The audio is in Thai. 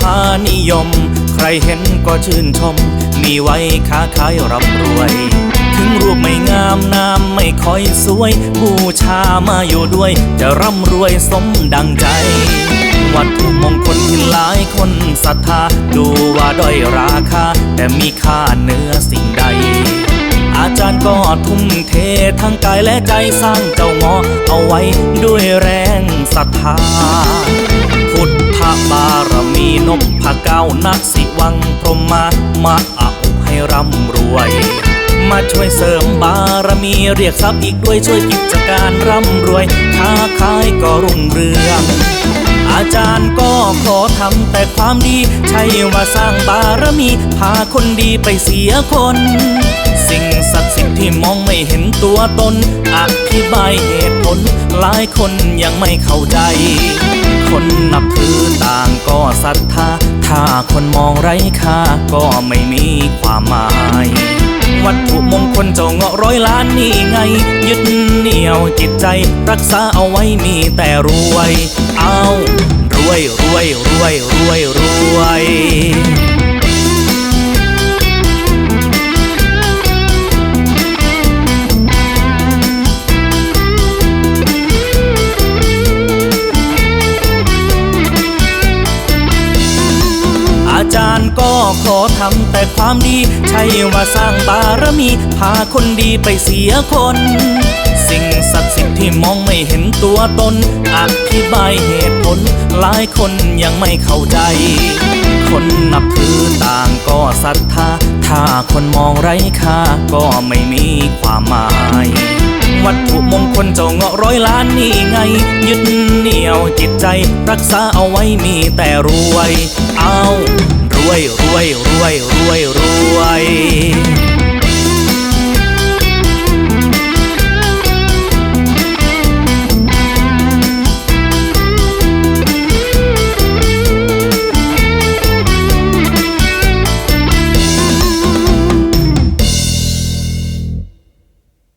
หานิยม ใครเห็นก็ชื่นชม มีไว้ค้าขายร่ำรวย ถึงรูปไม่งามน้ำไม่ค่อยสวย บูชามาอยู่ด้วย จะร่ำรวยสมดังใจ วัตถุมงคลที่หลายคนศรัทธา ดูว่าด้อยราคา แต่มีค่าเนื้อสิ่งใดอาจารย์ก็ทุ่มเททั้งกายและใจสร้างเจ้าเงอ เอาไว้ด้วยแรงศรัทธาีนมพเก้านักสิวังพรหมามาอาให้ร่ำรวย มาช่วยเสริมบารมีเรียกทรัพย์อีกด้วยช่วยกิจการร่ำรวยค้าขายก็รุ่งเรืองอาจารย์ก็ขอทำแต่ความดี ใช่ว่าสร้างบารมี พาคนดีไปเสียคน สิ่งศักดิ์สิทธิ์ ที่มองไม่เห็นตัวตน อธิบายเหตุผล หลายคนยังไม่เข้าใจ คนนับถือต่างก็ศรัทธา ถ้าคนมองไร้ค่าก็ไม่มีความหมาย วัตถุมงคลเจ้าเงาะร้อยล้านนี่ไง ยึดเหนี่ยวจิตใจ รักษาเอาไว้มีแต่รวย เอารวยรวยรวยรวยรวยาจารย์ก็ขอทำแต่ความดี ใช่ว่าสร้างบารมี พาคนดีไปเสียคน สิ่งศักดิ์สิทธิ์ที่มองไม่เห็นตัวตน อธิบายเหตุผล หลายคนยังไม่เข้าใจ คนนับถือต่างก็ศรัทธา ถ้าคนมองไร้ค่าก็ไม่มีความหมายวัตถุมงคลเจ้าเงาะร้อยล้านนี่ไง ยึดเหนี่ยวจิตใจ รักษาเอาไว้มีแต่รวย เอา รวยรวยรวยรวย